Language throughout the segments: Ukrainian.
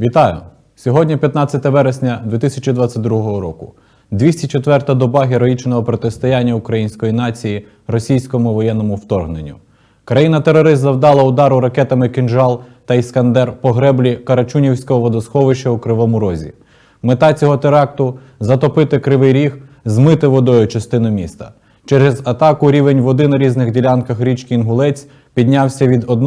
Вітаю! Сьогодні 15 вересня 2022 року. 204-та доба героїчного протистояння української нації російському воєнному вторгненню. Країна-терорист завдала удару ракетами «Кинжал» та «Іскандер» по греблі Карачунівського водосховища у Кривому Розі. Мета цього теракту затопити кривий ріг, змити водою частину міста. Через атаку рівень води на різних ділянках річки Інгулець піднявся від 1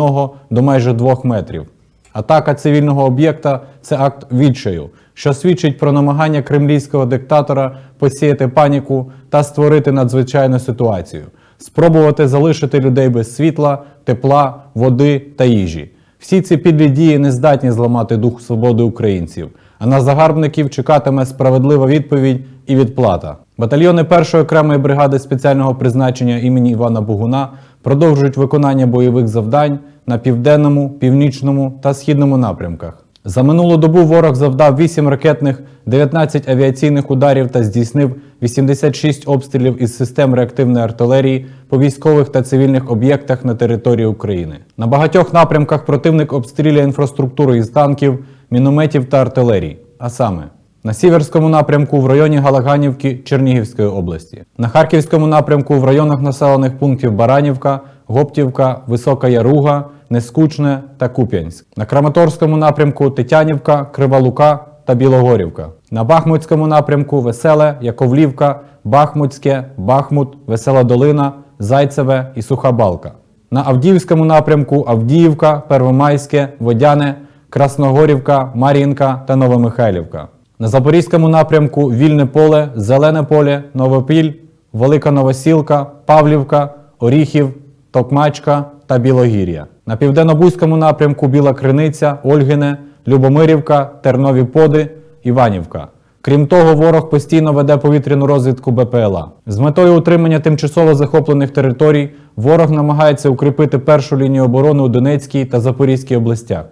до майже 2 метрів. Атака цивільного об'єкта це акт відчаю, що свідчить про намагання кремлівського диктатора посіяти паніку та створити надзвичайну ситуацію, спробувати залишити людей без світла, тепла, води та їжі. Всі ці підлі дії не здатні зламати дух свободи українців, а на загарбників чекатиме справедлива відповідь і відплата. Батальйони першої окремої бригади спеціального призначення імені Івана Бугуна продовжують виконання бойових завдань на південному, північному та східному напрямках. За минулу добу ворог завдав 8 ракетних, 19 авіаційних ударів та здійснив 86 обстрілів із систем реактивної артилерії по військових та цивільних об'єктах на території України. На багатьох напрямках противник обстрілює інфраструктуру із танків, мінометів та артилерії, а саме на Сіверському напрямку в районі Галаганівки Чернігівської області, на Харківському напрямку в районах населених пунктів Баранівка, Гоптівка, Висока Яруга, Нескучне та Куп'янськ, на Краматорському напрямку Тетянівка, Крива Лука та Білогорівка, на Бахмутському напрямку Веселе, Яковлівка, Бахмутське, Бахмут, Весела Долина, Зайцеве і Суха Балка. На Авдіївському напрямку Авдіївка, Первомайське, Водяне, Красногорівка, Мар'їнка та Новомихайлівка. На Запорізькому напрямку Вільне поле, Зелене поле, Новопіль, Велика Новосілка, Павлівка, Оріхів, Токмачка та Білогір'я. На південно-бузькому напрямку Біла Криниця, Ольгине, Любомирівка, Тернові Поди, Іванівка. Крім того, ворог постійно веде повітряну розвідку БПЛА. З метою утримання тимчасово захоплених територій ворог намагається укріпити першу лінію оборони у Донецькій та Запорізькій областях,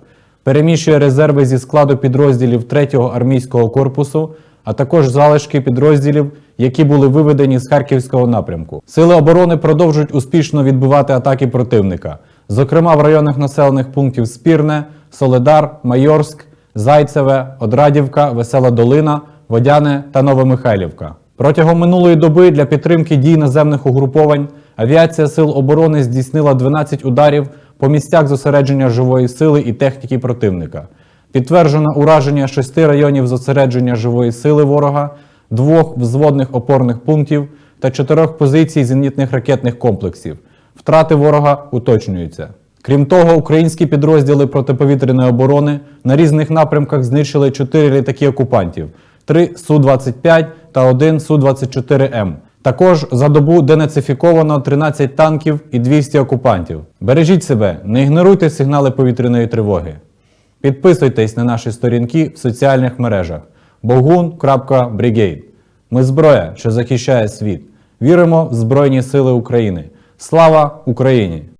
переміщує резерви зі складу підрозділів 3-го армійського корпусу, а також залишки підрозділів, які були виведені з Харківського напрямку. Сили оборони продовжують успішно відбивати атаки противника, зокрема в районах населених пунктів Спірне, Соледар, Майорськ, Зайцеве, Одрадівка, Весела Долина, Водяне та Новомихайлівка. Протягом минулої доби для підтримки дій наземних угруповань авіація Сил оборони здійснила 12 ударів по місцях зосередження живої сили і техніки противника. Підтверджено ураження шести районів зосередження живої сили ворога, двох взводних опорних пунктів та чотирьох позицій зенітних ракетних комплексів. Втрати ворога уточнюються. Крім того, українські підрозділи протиповітряної оборони на різних напрямках знищили 4 літаки окупантів, 3 Су-25 та 1 Су-24М. Також за добу денацифіковано 13 танків і 200 окупантів. Бережіть себе, не ігноруйте сигнали повітряної тривоги. Підписуйтесь на наші сторінки в соціальних мережах bogun.brigade. Ми зброя, що захищає світ. Віримо в Збройні Сили України. Слава Україні!